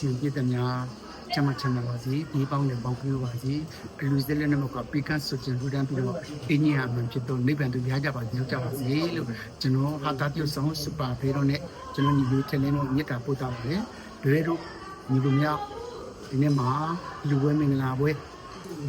ရှင်ပြည့်တဲ့များချမ်းမချမ်းသာပါစေဒီပေါင်းနဲ့ပေါင်းပြပါစေအလူစက်လက်နဲ့မကပေကတ်ဆိုခြင်းလူတန်းပြီးတော့အင်းကြီးအမှန်ဖြစ်တော့နိဗ္ဗာန်တို့ရကြပါစေရောက်ကြပါစေလို့ကျွန်တော်ဟာတာပြုဆောင်စပါဖေရောနဲ့ကျွန်တော်ညီလေးထက်လင်းတို့မြတ်တာပို့တာပါတယ်တွေတို့ညီတို့များဒီနေ့မှာလူဝဲမင်္ဂလာပွဲ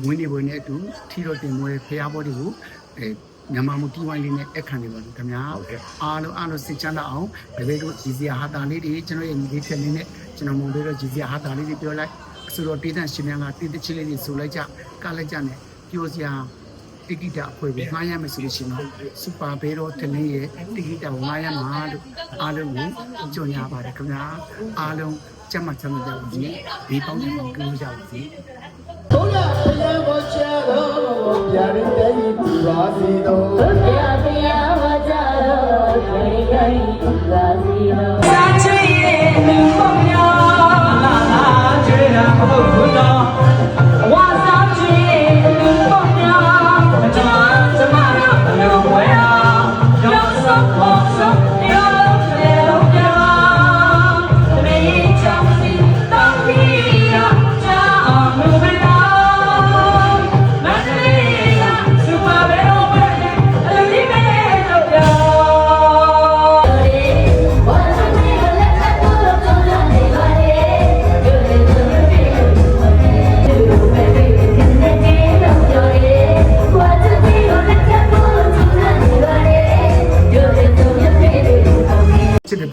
ဝင်းနေပွဲနဲ့အတူထီတော်တင်ပွဲဖျားပွဲတွေကိုအဲမြန်မာမှုတီဝိုင်းလေးနဲ့အခမ်းနေပါလို့ခင်ဗျာဟုတ်ကဲ့အားလုံးအားလုံးစိတ်ချမ်းသာအောင်ဗလေတို့ကြီးစရာဟာတာလေးတွေကျွန်တော်ရဲ့ညီလေးဖြစ်နေတဲ့ ကျွန်တော်မုံလေးတို့ကြီးစရာဟာတာလေးတွေပြောလိုက်ဆိုတော့တေးတန်ရှင်များကတေးတချစ်လေးတွေဆိုလိုက်ကြကလိုက်ကြနဲ့ပြောစရာတိကိတာအဖွဲ့ကိုငှားရမယ်ဆိုလို့ရှိရင်တော့စူပါဘေးတော့တလင်းရဲ့တိကိတာကိုငှားရမှာလို့အားလုံးကိုကြော်ညာပါတယ်ခင်ဗျာအားလုံးကျမ်းမှချမ်းသာကြပါစေဒီပေါင်းတဲ့မှာကြိုးကြပါစေဘုရားအယံဝချတော်ဗျာရင်တည်းပြပါစီတော်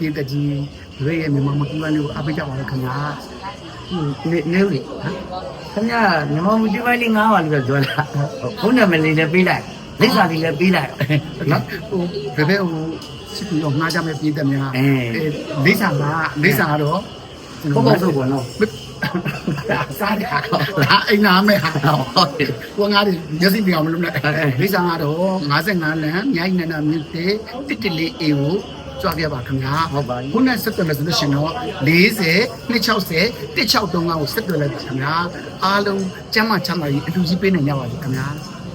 ချစ်တဲ့ပြည့်တကြီးရွေးရဲ့မြန်မာမကူဝမ်းလေးကိုအားပေးကြပါဦးခင်ဗျာနေနေလေဟမ်ခင်ဗျာမြန်မာမူဒီပိုင်းလေး9ပါလို့ပြောတာဘုန်းတော်မလေးလည်းပေးလိုက်လိပ်စာလေးလည်းပေးလိုက်နော်ဟိုဘယ်ဘက်ဟိုစစ်ပြီးတော့ငှားကြမဲ့ပြည်သက်များအဲလိစာကလိစာကတော့ဘုန်းတော်ဆိုပေါ့နော်စားရတာအိမ်နာမဲ့ဟာတော့ကိုငါတွေမျက်စိပြောင်မလို့နဲ့လိစာကတော့55လမ်းမြိုင်နန္ဒမြစ်တဲ့တစ်တလေးအေကို ကြွခဲ့ပါခင်ဗျာဟုတ်ပါပြီခုနဆက်သွယ်မယ်ဆိုလို့ရှင်တော့40 260 163ကိုဆက်သွယ်လိုက်ပါခင်ဗျာအားလုံးကျမ်းမာချမ်းသာရေးအတူကြီးပေးနိုင်ကြပါစေခင်ဗျာ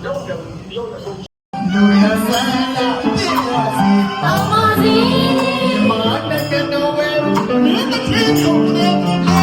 လူရဆန္ဒပြပါစေအမစီမာတကနောဝဲမင်းတစ်ချက်ဆုံးနေ